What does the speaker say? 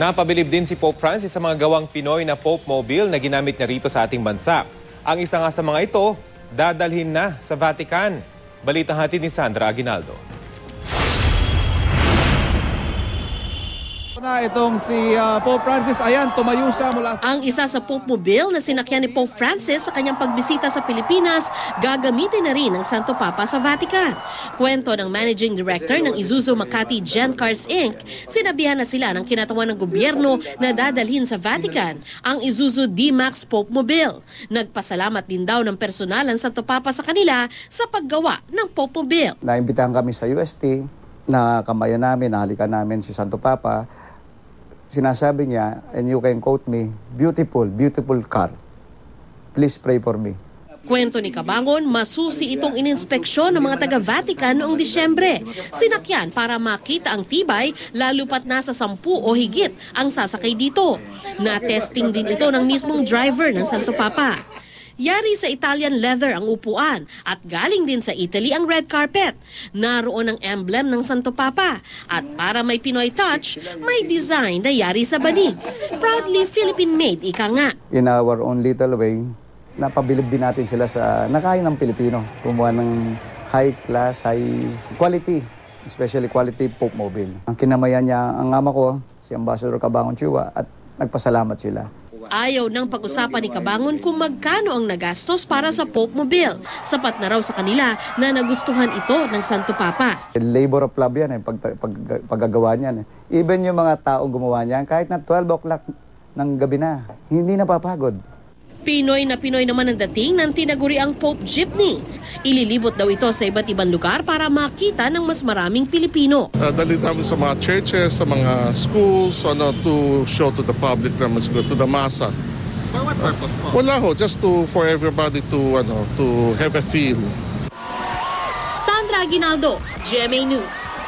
Napabilib din si Pope Francis sa mga gawang Pinoy na Pope Mobile na ginamit niya rito sa ating bansa. Ang isa nga sa mga ito, dadalhin na sa Vatican. Balitang hatid ni Sandra Aguinaldo. Na itong si uh, Pope Francis. Ayan, tumayo siya mula sa... Ang isa sa Pope Mobile na sinakyan ni Pope Francis sa kanyang pagbisita sa Pilipinas, gagamitin na rin ng Santo Papa sa Vatican. Kwento ng Managing Director ng Isuzu Makati Gen Cars Inc., sinabihan na sila ng kinatawan ng gobyerno na dadalhin sa Vatican ang Isuzu D-Max Pope Mobile. Nagpasalamat din daw ng personal ang Santo Papa sa kanila sa paggawa ng Pope Mobile. Naimbitahan kami sa UST, na kamayan namin, nahalikan namin si Santo Papa. Sinasabi niya, and you can quote me, beautiful, beautiful car. Please pray for me. Kwento ni Kabangon, masusi itong ininspeksyon ng mga taga-Vatican noong Disyembre. Sinakyan para makita ang tibay, lalo pat nasa sampu o higit ang sasakay dito. Na-testing din ito ng mismong driver ng Santo Papa. Yari sa Italian leather ang upuan at galing din sa Italy ang red carpet. Naroon ang emblem ng Santo Papa at para may Pinoy touch, may design na yari sa banig. Proudly Philippine-made ika nga. In our own little way, napabilib din natin sila sa nakain ng Pilipino. Kumuha ng high class, high quality, especially quality Pope Mobile. Ang kinamayan niya ang ama ko, si Ambassador Cabangon Chua, at nagpasalamat sila. Ayaw ng pag-usapan ni Kabangon kung magkano ang nagastos para sa Pope Mobile. Sapat na raw sa kanila na nagustuhan ito ng Santo Papa. Labor of love yan, eh, pag, pag, paggagawa niyan. Eh. Even yung mga taong gumawa niyan, kahit na 12 o'clock ng gabi na, hindi napapagod. Pinoy na Pinoy naman ang dating ng tinaguriang Pope Jeepney. Ililibot daw ito sa iba't ibang lugar para makita ng mas maraming Pilipino. Uh, dali namin sa mga churches, sa mga schools, ano, to show to the public na mas good, to the masa. For what purpose po? Wala ho, just to, for everybody to, ano, to have a feel. Sandra Aguinaldo, GMA News.